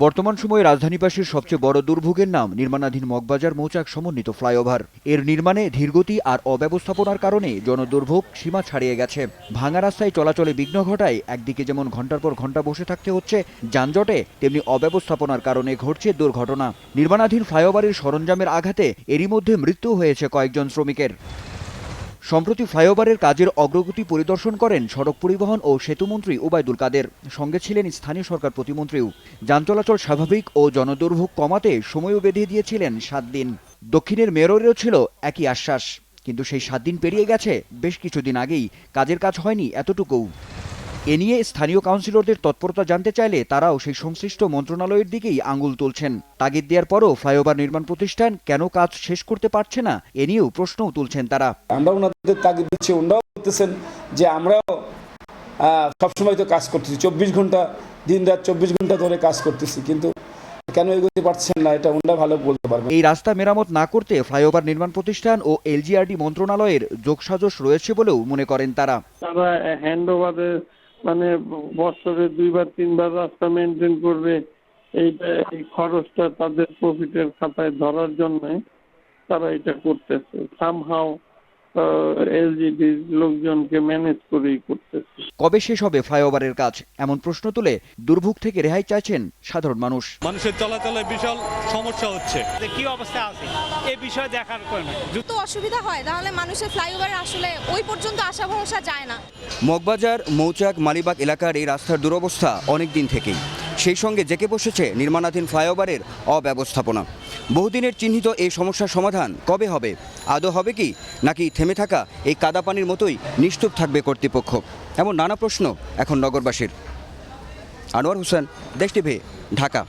বর্তমান সময়ে রাজধানীবাসীর সবচেয়ে বড় দুর্ভোগের নাম নির্মাণাধীন মগবাজার মৌচাক সমন্বিত ফ্লাইওভার। এর নির্মাণে ধীরগতি আর অব্যবস্থাপনার কারণে জনদুর্ভোগ সীমা ছাড়িয়ে গেছে। ভাঙা রাস্তায় চলাচলে বিঘ্ন ঘটায় একদিকে যেমন ঘণ্টার পর ঘণ্টা বসে থাকতে হচ্ছে, যানজটে তেমনি অব্যবস্থাপনার কারণে ঘটছে দুর্ঘটনা। নির্মাণাধীন ফ্লাইওভারের সরঞ্জামের আঘাতে এরই মধ্যে মৃত্যু হয়েছে কয়েকজন শ্রমিকের। সম্প্রতি ফ্লাইওভারের কাজের অগ্রগতি পরিদর্শন করেন সড়ক পরিবহন ও সেতুমন্ত্রী ওবায়দুল কাদের। সঙ্গে ছিলেন স্থানীয় সরকার প্রতিমন্ত্রীও। যান চলাচল স্বাভাবিক ও জনদুর্ভোগ কমাতে সময়ও বেঁধে দিয়েছিলেন সাত দিন। দক্ষিণের মেয়রেরও ছিল একই আশ্বাস। কিন্তু সেই সাত দিন পেরিয়ে গেছে, বেশ কিছুদিন আগেই। কাজের কাজ হয়নি এতটুকুও। এ নিয়ে স্থানীয় কাউন্সিলরদের তৎপরতা জানতে চাইলে তারাও সেই সংশ্লিষ্ট মন্ত্রণালয়ের দিকেই আঙুল তুলছেন। তাগিদ দেওয়ার পরও ফ্লাইওভার নির্মাণ প্রতিষ্ঠান কেন কাজ শেষ করতে পারছে না এ নিয়েও প্রশ্নও তুলছেন তারা। আমরা ওনাদের তাগিদ দিচ্ছি ওনারাও বলতেছেন যে আমরাও সবসময় তো কাজ করতেছি চব্বিশ ঘণ্টা দিন রাত চব্বিশ ঘণ্টা ধরে কাজ করতেছি কিন্তু কেন এগোতে পারছেন না এটা ওনারা ভালো বলতে পারবেন। এই রাস্তা মেরামত না করতে ফ্লাইওভার নির্মাণ প্রতিষ্ঠান ও এলজিআরডি মন্ত্রণালয়ের যোগসাজশ রয়েছে বলেও মনে করেন তারা। হ্যান্ড মানে বছরে দুইবার, তিনবার রাস্তা মেনটেন করবে, এইটা, এই খরচটা তাদের প্রফিটের খাতায় ধরার জন্য তারা এটা করতেছে। সামহাও এলজিডি লোকজনকে ম্যানেজ করেই করতেছে। কবে শেষ হবে ফ্লাইওভারের কাজ? এমন প্রশ্ন তুলে দুর্ভোগ থেকে রেহাই চাইছেন সাধারণ মানুষ। মানুষের চলাচলে বিশাল সমস্যা হচ্ছে। কি অবস্থা আছে? এই বিষয়ে দেখার কোনো তো অসুবিধা হয় তাহলে মানুষের ফ্লাইওভার আসলে ওই পর্যন্ত আশা ভরসা যায় না। মগবাজার মৌচাক মালিবাগ এলাকার এই রাস্তার দুরবস্থা অনেক দিন থেকেই। সেই সঙ্গে জেকে বসেছে নির্মাণাধীন ফ্লাইওভারের অব্যবস্থাপনা। বহুদিনের চিহ্নিত এই সমস্যার সমাধান কবে হবে? আদৌ হবে কি? নাকি থেমে থাকা এই কাদা পানির মতোই নিশ্চুপ থাকবে কর্তৃপক্ষ? এমন নানা প্রশ্ন এখন নগরবাসীর। আনোয়ার হোসেন দেশ ঢাকা।